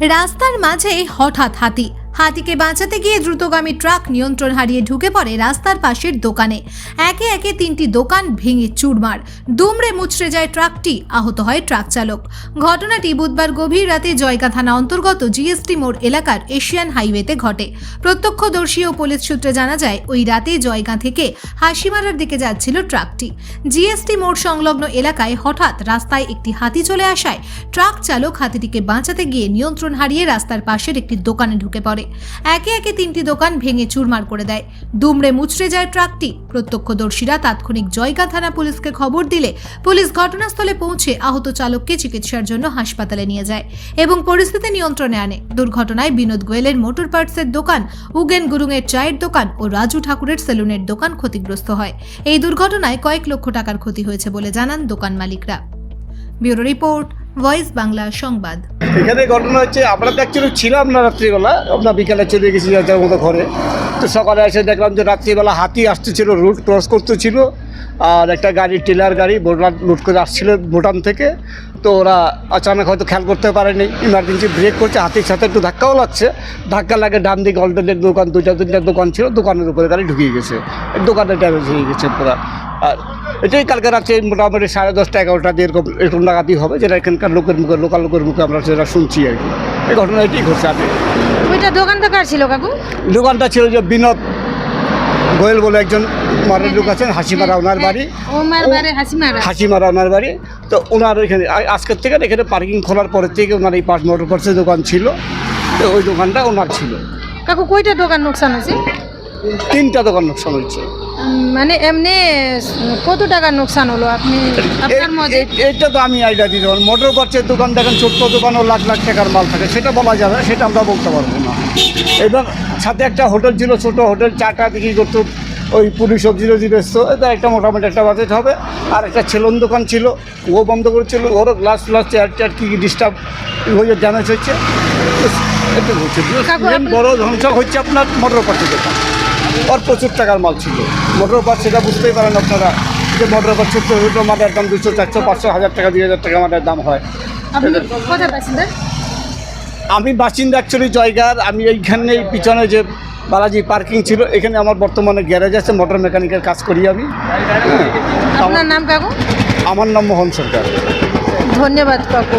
রাস্তার মাঝে হঠাৎ হাতি হাতিকে বাঁচাতে গিয়ে দ্রুতগামী ট্রাক নিয়ন্ত্রণ হারিয়ে ঢুকে পড়ে রাস্তার পাশের দোকানে। একে একে তিনটি দোকান ভেঙে চুরমার। দুমড়ে মুচড়ে যায় ট্রাকটি, আহত হয় ট্রাক চালক। ঘটনাটি বুধবার গভীর রাতে জয়কা থানা অন্তর্গত জিএসটি মোড় এলাকার এশিয়ান হাইওয়েতে ঘটে। প্রত্যক্ষদর্শী ও পুলিশ সূত্রে জানা যায়, ওই রাতে জয়গাঁ থেকে হাসিমারার দিকে যাচ্ছিল ট্রাকটি। জিএসটি মোড় সংলগ্ন এলাকায় হঠাৎ রাস্তায় একটি হাতি চলে আসায় ট্রাক চালক হাতিটিকে বাঁচাতে গিয়ে নিয়ন্ত্রণ হারিয়ে রাস্তার পাশের একটি দোকানে ঢুকে পড়ে। একে একে তিনটি দোকান ভেঙে চুরমার করে দেয়। দুমড়ে মুচড়ে যায় ট্রাকটি। প্রত্যক্ষদর্শীরা তাৎক্ষণিক জয়গাঁ থানা পুলিশকে খবর দিলে পুলিশ ঘটনাস্থলে পৌঁছে আহত চালককে চিকিৎসার জন্য হাসপাতালে নিয়ে যায় এবং পরিস্থিতি নিয়ন্ত্রণে আনে। দুর্ঘটনায় বিনোদ গোয়েলের মোটর পার্টসের দোকান, উগেন গুরুংয়ের চায়ের দোকান ও রাজু ঠাকুরের সেলুনের দোকান ক্ষতিগ্রস্ত হয়। এই দুর্ঘটনায় কয়েক লক্ষ টাকার ক্ষতি হয়েছে বলে জানান দোকান মালিকরা। ব্যুরো রিপোর্ট ভয়েস বাংলা সংবাদ। এখানে ঘটনা হচ্ছে, আমরা তো অ্যাকচুয়ালি ছিলাম না রাত্রিবেলা, আমরা বিকালে চলে গেছি যার মতো ঘরে। তো সকালে এসে দেখলাম যে রাত্রিবেলা হাতি আসতেছিল রুট ক্রস করতেছিল, আর একটা গাড়ি, টেলার গাড়ি বোটান লুট করে আসছিল ভুটান থেকে। তো ওরা আচানক হয়তো খেয়াল করতে পারেনি ইমার্জেন্সি ব্রেক করছে, হাতির সাথে একটু ধাক্কাও লাগছে। ধাক্কা লাগে ডান দিকে অল্টারনেট দোকান দুইটা তিনটা দোকান ছিল, দোকানের উপরে গাড়ি ঢুকিয়ে গেছে। দোকানে ড্যামেজ হয়ে গেছে পুরো। আর এটাই কালকে রাত্রে মোটামুটি সাড়ে দশটা এগারোটা দিয়ে এরকম এরকম লাগাতেই হবে যেটা এখানকার লোকের মুখে লোকাল লোকের মুখে আমরা সেটা শুনছি আর কি। এই ঘটনা এটাই ঘটছে আমি ওইটা দোকানটা কার ছিল কাকু? দোকানটা ছিল যে বিনোদ গোয়েল বলে একজন মারের লোক আছেন হাসিমারা ওনার বাড়ি। হাসিমারা ওনার বাড়ি তো ওনার এখানে আজকের থেকে এখানে পার্কিং খোলার পরের থেকে ওনার এই পাঁচ মোটর পার্সের দোকান ছিল। তো ওই দোকানটা ওনার ছিল। কাকু কয়টা দোকান নোকসান হয়েছে? তিনটা দোকান লোকসান হয়েছে। মানে এমনি কত টাকার নোকসান হলো? আপনি আপনার মধ্যে এইটা তো আমি আইডিয়া দিতে পারব। মোটর পার্সের দোকান দেখেন ছোট্ট দোকানও লাখ লাখ টাকার মাল থাকে। সেটা বলা যাবে সেটা আমরা বলতে পারব না। এবং সাথে একটা হোটেল ছিল ছোট হোটেল চাটা বিক্রি করতো। ওই পুরি সবজি টবজি বেচতো। এটা একটা মোটামুটি একটা বাজেট হবে। আর একটা ছেলন দোকান ছিল ও বন্ধ করেছিল। ওরও গ্লাস ফ্লাস চেয়ার চেয়ার কী কী ডিস্টার্ব হয়ে ড্যামেজ হচ্ছে। একটু হচ্ছে। বড় ধ্বংস হচ্ছে আপনার মোটর পার্সের দোকান। ওর প্রচুর টাকার মাল ছিল। মোটর পার্স সেটা বুঝতেই পারেন আপনারা যে মোটর পার্স ছোট্ট ছোটো মালের দাম দুশো চারশো পাঁচশো হাজার টাকা দুই হাজার টাকা মালের দাম হয়। আমি বাসিন্দা অ্যাকচুয়ালি জয়গার। আমি এইখানে পিছনে যে বালাজি পার্কিং ছিল এখানে আমার বর্তমানে গ্যারেজ আছে মোটর মেকানিকের কাজ করি আমি। আপনার নাম কাকু? আমার নাম মোহন সরকার। ধন্যবাদ কাকু।